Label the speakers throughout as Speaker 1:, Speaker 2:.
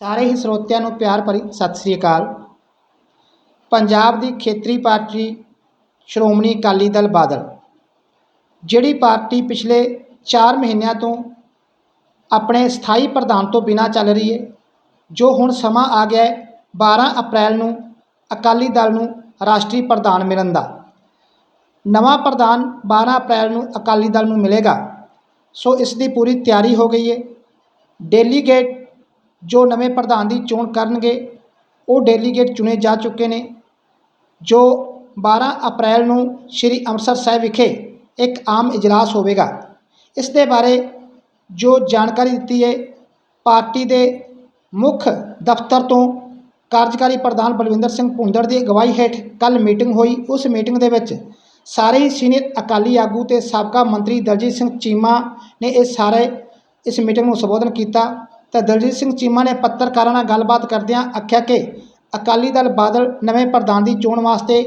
Speaker 1: ਸਾਰੇ ਹੀ ਸਰੋਤਿਆਂ ਨੂੰ ਪਿਆਰ ਭਰੀ ਸਤਿ ਸ੍ਰੀ ਅਕਾਲ। ਪੰਜਾਬ ਦੀ ਖੇਤਰੀ ਪਾਰਟੀ ਸ਼੍ਰੋਮਣੀ ਅਕਾਲੀ ਦਲ ਬਾਦਲ, ਜਿਹੜੀ ਪਾਰਟੀ ਪਿਛਲੇ 4 ਮਹੀਨਿਆਂ ਤੋਂ ਆਪਣੇ ਸਥਾਈ ਪ੍ਰਧਾਨ ਤੋਂ ਬਿਨਾਂ ਚੱਲ ਰਹੀ ਹੈ, ਜੋ ਹੁਣ ਸਮਾਂ ਆ ਗਿਆ ਹੈ 12 ਅਪ੍ਰੈਲ ਨੂੰ ਅਕਾਲੀ ਦਲ ਨੂੰ ਰਾਸ਼ਟਰੀ ਪ੍ਰਧਾਨ ਮਿਲਣ ਦਾ। ਨਵਾਂ ਪ੍ਰਧਾਨ 12 ਅਪ੍ਰੈਲ ਨੂੰ ਅਕਾਲੀ ਦਲ ਨੂੰ ਮਿਲੇਗਾ, ਸੋ ਇਸ ਦੀ ਪੂਰੀ ਤਿਆਰੀ ਹੋ ਗਈ ਹੈ। ਡੈਲੀਗੇਟ ਜੋ ਨਵੇਂ ਪ੍ਰਧਾਨ ਦੀ ਚੋਣ ਕਰਨਗੇ, ਉਹ ਡੈਲੀਗੇਟ ਚੁਣੇ ਜਾ ਚੁੱਕੇ ਨੇ। ਜੋ 12 ਅਪ੍ਰੈਲ ਨੂੰ ਸ੍ਰੀ ਅੰਮ੍ਰਿਤਸਰ ਸਾਹਿਬ ਵਿਖੇ ਇੱਕ ਆਮ ਇਜਲਾਸ ਹੋਵੇਗਾ, ਇਸ ਦੇ ਬਾਰੇ ਜੋ ਜਾਣਕਾਰੀ ਦਿੱਤੀ ਹੈ, ਪਾਰਟੀ ਦੇ ਮੁੱਖ ਦਫ਼ਤਰ ਤੋਂ ਕਾਰਜਕਾਰੀ ਪ੍ਰਧਾਨ ਬਲਵਿੰਦਰ ਸਿੰਘ ਭੁੰਦੜ ਦੀ ਅਗਵਾਈ ਹੇਠ ਕੱਲ ਮੀਟਿੰਗ ਹੋਈ। ਉਸ ਮੀਟਿੰਗ ਦੇ ਵਿੱਚ ਸਾਰੇ ਹੀ ਸੀਨੀਅਰ ਅਕਾਲੀ ਆਗੂ ਤੇ ਸਾਬਕਾ ਮੰਤਰੀ ਦਲਜੀਤ ਸਿੰਘ ਚੀਮਾ ਨੇ ਇਹ ਸਾਰੇ ਇਸ ਮੀਟਿੰਗ ਨੂੰ ਸੰਬੋਧਨ ਕੀਤਾ। ਤਾਂ ਦਲਜੀਤ ਸਿੰਘ ਚੀਮਾ ਨੇ ਪੱਤਰਕਾਰਾਂ ਨਾਲ ਗੱਲਬਾਤ ਕਰਦਿਆਂ ਆਖਿਆ ਕਿ ਅਕਾਲੀ ਦਲ ਬਾਦਲ ਨਵੇਂ ਪ੍ਰਧਾਨ ਦੀ ਚੋਣ ਵਾਸਤੇ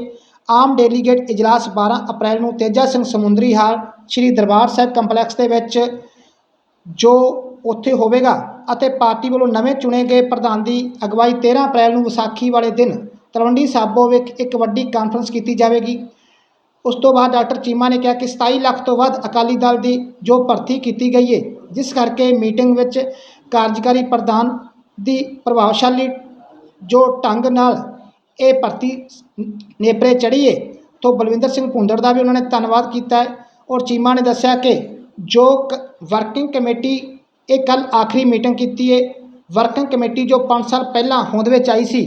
Speaker 1: ਆਮ ਡੈਲੀਗੇਟ ਇਜਲਾਸ 12 ਅਪ੍ਰੈਲ ਨੂੰ ਤੇਜਾ ਸਿੰਘ ਸਮੁੰਦਰੀ ਹਾਲ, ਸ੍ਰੀ ਦਰਬਾਰ ਸਾਹਿਬ ਕੰਪਲੈਕਸ ਦੇ ਵਿੱਚ ਜੋ ਉੱਥੇ ਹੋਵੇਗਾ ਅਤੇ ਪਾਰਟੀ ਵੱਲੋਂ ਨਵੇਂ ਚੁਣੇ ਗਏ ਪ੍ਰਧਾਨ ਦੀ ਅਗਵਾਈ 13 ਅਪ੍ਰੈਲ ਨੂੰ ਵਿਸਾਖੀ ਵਾਲੇ ਦਿਨ ਤਲਵੰਡੀ ਸਾਬੋ ਵਿੱਚ ਇੱਕ ਵੱਡੀ ਕਾਨਫਰੰਸ ਕੀਤੀ ਜਾਵੇਗੀ। ਉਸ ਤੋਂ ਬਾਅਦ ਡਾਕਟਰ ਚੀਮਾ ਨੇ ਕਿਹਾ ਕਿ 27 ਲੱਖ ਤੋਂ ਵੱਧ ਅਕਾਲੀ ਦਲ ਦੀ ਜੋ ਭਰਤੀ ਕੀਤੀ ਗਈ ਹੈ, ਜਿਸ ਕਰਕੇ ਮੀਟਿੰਗ ਵਿੱਚ ਕਾਰਜਕਾਰੀ ਪ੍ਰਧਾਨ ਦੀ ਪ੍ਰਭਾਵਸ਼ਾਲੀ ਜੋ ਢੰਗ ਨਾਲ ਇਹ ਭਰਤੀ ਨੇਪਰੇ ਚੜ੍ਹੀ ਹੈ ਤੋਂ ਬਲਵਿੰਦਰ ਸਿੰਘ ਭੁੰਦੜ ਦਾ ਵੀ ਉਹਨਾਂ ਨੇ ਧੰਨਵਾਦ ਕੀਤਾ ਹੈ ਔਰ ਚੀਮਾ ਨੇ ਦੱਸਿਆ ਕਿ ਜੋ ਵਰਕਿੰਗ ਕਮੇਟੀ ਇਹ ਕੱਲ ਆਖਰੀ ਮੀਟਿੰਗ ਕੀਤੀ ਹੈ। ਵਰਕਿੰਗ ਕਮੇਟੀ ਜੋ 5 ਸਾਲ ਪਹਿਲਾਂ ਹੋਂਦ ਵਿੱਚ ਆਈ ਸੀ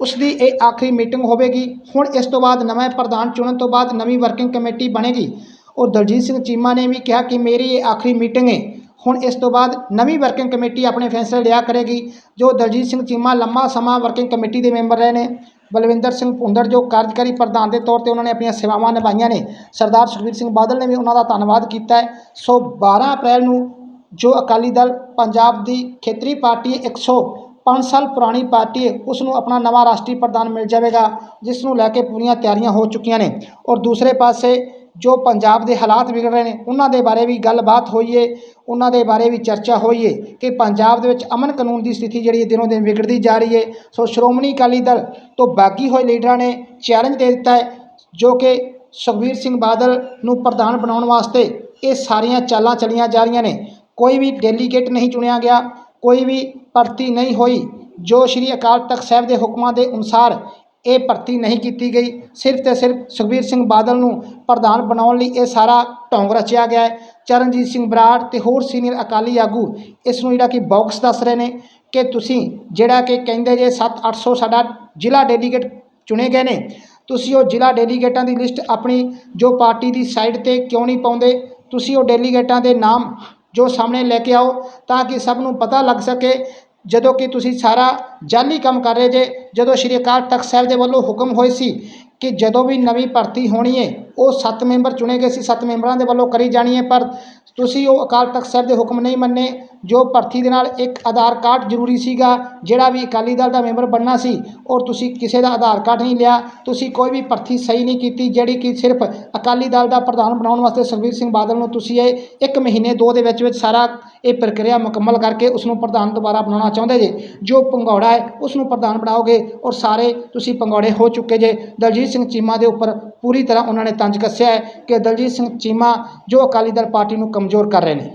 Speaker 1: ਉਸ ਦੀ ਇਹ ਆਖਰੀ ਮੀਟਿੰਗ ਹੋਵੇਗੀ। ਹੁਣ ਇਸ ਤੋਂ ਬਾਅਦ ਨਵੇਂ ਪ੍ਰਧਾਨ ਚੁਣਨ ਤੋਂ ਬਾਅਦ ਨਵੀਂ ਵਰਕਿੰਗ ਕਮੇਟੀ ਬਣੇਗੀ। ਔਰ ਦਲਜੀਤ ਸਿੰਘ ਚੀਮਾ ਨੇ ਵੀ ਕਿਹਾ ਕਿ ਮੇਰੀ ਇਹ ਆਖਰੀ ਮੀਟਿੰਗ ਹੈ। ਹੁਣ ਇਸ ਤੋਂ ਬਾਅਦ ਨਵੀਂ ਵਰਕਿੰਗ ਕਮੇਟੀ ਆਪਣੇ ਫੈਸਲੇ ਲਿਆ ਕਰੇਗੀ, ਜੋ ਦਲਜੀਤ ਸਿੰਘ ਚੀਮਾ ਲੰਮਾ ਸਮਾਂ ਵਰਕਿੰਗ ਕਮੇਟੀ ਦੇ ਮੈਂਬਰ ਰਹੇ ਨੇ। ਬਲਵਿੰਦਰ ਸਿੰਘ ਭੁੰਦੜ ਜੋ ਕਾਰਜਕਾਰੀ ਪ੍ਰਧਾਨ ਦੇ ਤੌਰ ਤੇ ਉਹਨਾਂ ਨੇ ਆਪਣੀਆਂ ਸੇਵਾਵਾਂ ਨਿਭਾਈਆਂ ਨੇ, ਸਰਦਾਰ ਸੁਖਬੀਰ ਸਿੰਘ ਬਾਦਲ ਨੇ ਵੀ ਉਹਨਾਂ ਦਾ ਧੰਨਵਾਦ ਕੀਤਾ ਹੈ। ਸੋ 12 ਅਪ੍ਰੈਲ ਨੂੰ ਜੋ ਅਕਾਲੀ ਦਲ ਪੰਜਾਬ ਦੀ ਖੇਤਰੀ ਪਾਰਟੀ 105 ਸਾਲ ਪੁਰਾਣੀ ਪਾਰਟੀ ਹੈ, ਉਸ ਨੂੰ ਆਪਣਾ ਨਵਾਂ ਰਾਸ਼ਟਰੀ ਪ੍ਰਧਾਨ ਮਿਲ ਜਾਵੇਗਾ, ਜਿਸ ਨੂੰ ਲੈ ਕੇ ਪੂਰੀਆਂ ਤਿਆਰੀਆਂ ਹੋ ਚੁੱਕੀਆਂ ਨੇ। ਔਰ ਦੂਸਰੇ ਪਾਸੇ ਜੋ ਪੰਜਾਬ ਦੇ ਹਾਲਾਤ ਵਿਗੜ ਰਹੇ ਨੇ, ਉਹਨਾਂ ਦੇ ਬਾਰੇ ਵੀ ਗੱਲਬਾਤ ਹੋਈਏ, ਉਹਨਾਂ ਦੇ ਬਾਰੇ ਵੀ ਚਰਚਾ ਹੋਈਏ ਕਿ ਪੰਜਾਬ ਦੇ ਵਿੱਚ ਅਮਨ ਕਾਨੂੰਨ ਦੀ ਸਥਿਤੀ ਜਿਹੜੀ ਹੈ ਦਿਨੋਂ ਦਿਨ ਵਿਗੜਦੀ ਜਾ ਰਹੀ ਹੈ। ਸੋ ਸ਼੍ਰੋਮਣੀ ਅਕਾਲੀ ਦਲ ਤੋਂ ਬਾਗੀ ਹੋਏ ਲੀਡਰਾਂ ਨੇ ਚੈਲੰਜ ਦੇ ਦਿੱਤਾ ਹੈ, ਜੋ ਕਿ ਸੁਖਬੀਰ ਸਿੰਘ ਬਾਦਲ ਨੂੰ ਪ੍ਰਧਾਨ ਬਣਾਉਣ ਵਾਸਤੇ ਇਹ ਸਾਰੀਆਂ ਚਾਲਾਂ ਚਲੀਆਂ ਜਾ ਰਹੀਆਂ ਨੇ। ਕੋਈ ਵੀ ਡੈਲੀਗੇਟ ਨਹੀਂ ਚੁਣਿਆ ਗਿਆ, ਕੋਈ ਵੀ ਭਰਤੀ ਨਹੀਂ ਹੋਈ, ਜੋ ਸ਼੍ਰੀ ਅਕਾਲ ਤਖਤ ਸਾਹਿਬ ਦੇ ਹੁਕਮਾਂ ਦੇ ਅਨੁਸਾਰ ਇਹ ਭਰਤੀ ਨਹੀਂ ਕੀਤੀ ਗਈ। ਸਿਰਫ ਤੇ ਸਿਰਫ ਸੁਖਬੀਰ ਸਿੰਘ ਬਾਦਲ ਨੂੰ ਪ੍ਰਧਾਨ ਬਣਾਉਣ ਲਈ ਇਹ ਸਾਰਾ ਢੋਂਗ ਰਚਿਆ ਗਿਆ ਹੈ। ਚਰਨਜੀਤ ਸਿੰਘ ਬਰਾੜ ਤੇ ਹੋਰ ਸੀਨੀਅਰ ਅਕਾਲੀ ਆਗੂ ਇਸ ਨੂੰ ਜਿਹੜਾ ਕਿ ਬਾਕਸ ਦੱਸ ਰਹੇ ਨੇ ਕਿ ਤੁਸੀਂ ਜਿਹੜਾ ਕਿ ਕਹਿੰਦੇ ਜੇ 7-800 ਸਾਡਾ ਜ਼ਿਲ੍ਹਾ ਡੈਲੀਗੇਟ ਚੁਣੇ ਗਏ ਨੇ, ਤੁਸੀਂ ਉਹ ਜ਼ਿਲ੍ਹਾ ਡੈਲੀਗੇਟਾਂ ਦੀ ਲਿਸਟ ਆਪਣੀ ਜੋ ਪਾਰਟੀ ਦੀ ਸਾਈਡ ਤੇ ਕਿਉਂ ਨਹੀਂ ਪਾਉਂਦੇ, ਤੁਸੀਂ ਉਹ ਡੈਲੀਗੇਟਾਂ ਦੇ ਨਾਮ ਜੋ ਸਾਹਮਣੇ ਲੈ ਕੇ ਆਓ ਤਾਂ ਕਿ ਸਭ ਨੂੰ ਪਤਾ ਲੱਗ ਸਕੇ ਜਦੋਂ ਕਿ ਤੁਸੀਂ ਸਾਰਾ ਜਾਲੀ ਕੰਮ ਕਰ ਰਹੇ ਜੇ, ਜਦੋਂ ਸ਼੍ਰੀ ਅਕਾਲ ਤਖਤ ਸਾਹਿਬ ਦੇ ਵੱਲੋਂ ਹੁਕਮ ਹੋਏ ਸੀ ਕਿ ਜਦੋਂ ਵੀ ਨਵੀਂ ਭਰਤੀ ਹੋਣੀ ਹੈ ਉਹ 7 ਮੈਂਬਰ ਚੁਣੇ ਗਏ ਸੀ 7 ਮੈਂਬਰਾਂ ਦੇ ਵੱਲੋਂ ਕਰੀ ਜਾਣੀ ਹੈ, ਪਰ ਤੁਸੀਂ ਉਹ ਅਕਾਲ ਤਖਤ ਸਾਹਿਬ ਦੇ ਹੁਕਮ ਨਹੀਂ ਮੰਨੇ, ਜੋ ਭਰਤੀ ਦੇ ਨਾਲ ਇੱਕ ਆਧਾਰ ਕਾਰਡ ਜ਼ਰੂਰੀ ਸੀਗਾ, ਜਿਹੜਾ ਵੀ ਅਕਾਲੀ ਦਲ ਦਾ ਮੈਂਬਰ ਬਣਨਾ ਸੀ, ਔਰ ਤੁਸੀਂ ਕਿਸੇ ਦਾ ਆਧਾਰ ਕਾਰਡ ਨਹੀਂ ਲਿਆ, ਤੁਸੀਂ ਕੋਈ ਵੀ ਭਰਤੀ ਸਹੀ ਨਹੀਂ ਕੀਤੀ, ਜਿਹੜੀ ਕਿ ਸਿਰਫ ਅਕਾਲੀ ਦਲ ਦਾ ਪ੍ਰਧਾਨ ਬਣਾਉਣ ਵਾਸਤੇ ਸੁਖਬੀਰ ਸਿੰਘ ਬਾਦਲ ਨੂੰ ਤੁਸੀਂ ਇਹ ਇੱਕ ਮਹੀਨੇ, ਦੋ ਦੇ ਵਿੱਚ ਵਿੱਚ ਸਾਰਾ ਇਹ ਪ੍ਰਕਿਰਿਆ ਮੁਕੰਮਲ ਕਰਕੇ ਉਸ ਨੂੰ ਪ੍ਰਧਾਨ ਦੁਬਾਰਾ ਬਣਾਉਣਾ ਚਾਹੁੰਦੇ ਜੇ, ਜੋ ਪੰਗੌੜਾ ਹੈ ਉਸ ਨੂੰ ਪ੍ਰਧਾਨ ਬਣਾਓਗੇ, ਔਰ ਸਾਰੇ ਤੁਸੀਂ ਪੰਗੌੜੇ ਹੋ ਚੁੱਕੇ ਜੇ। ਦਲਜੀਤ ਸਿੰਘ ਚੀਮਾ ਦੇ ਉੱਪਰ ਪੂਰੀ ਤਰ੍ਹਾਂ ਉਹਨਾਂ ਨੇ ਤੰਜ ਕੱਸਿਆ ਹੈ ਕਿ ਦਲਜੀਤ ਸਿੰਘ ਚੀਮਾ ਜੋ ਅਕਾਲੀ ਦਲ ਪਾਰਟੀ ਨੂੰ ਕਮਜ਼ੋਰ ਕਰ ਰਹੇ ਨੇ।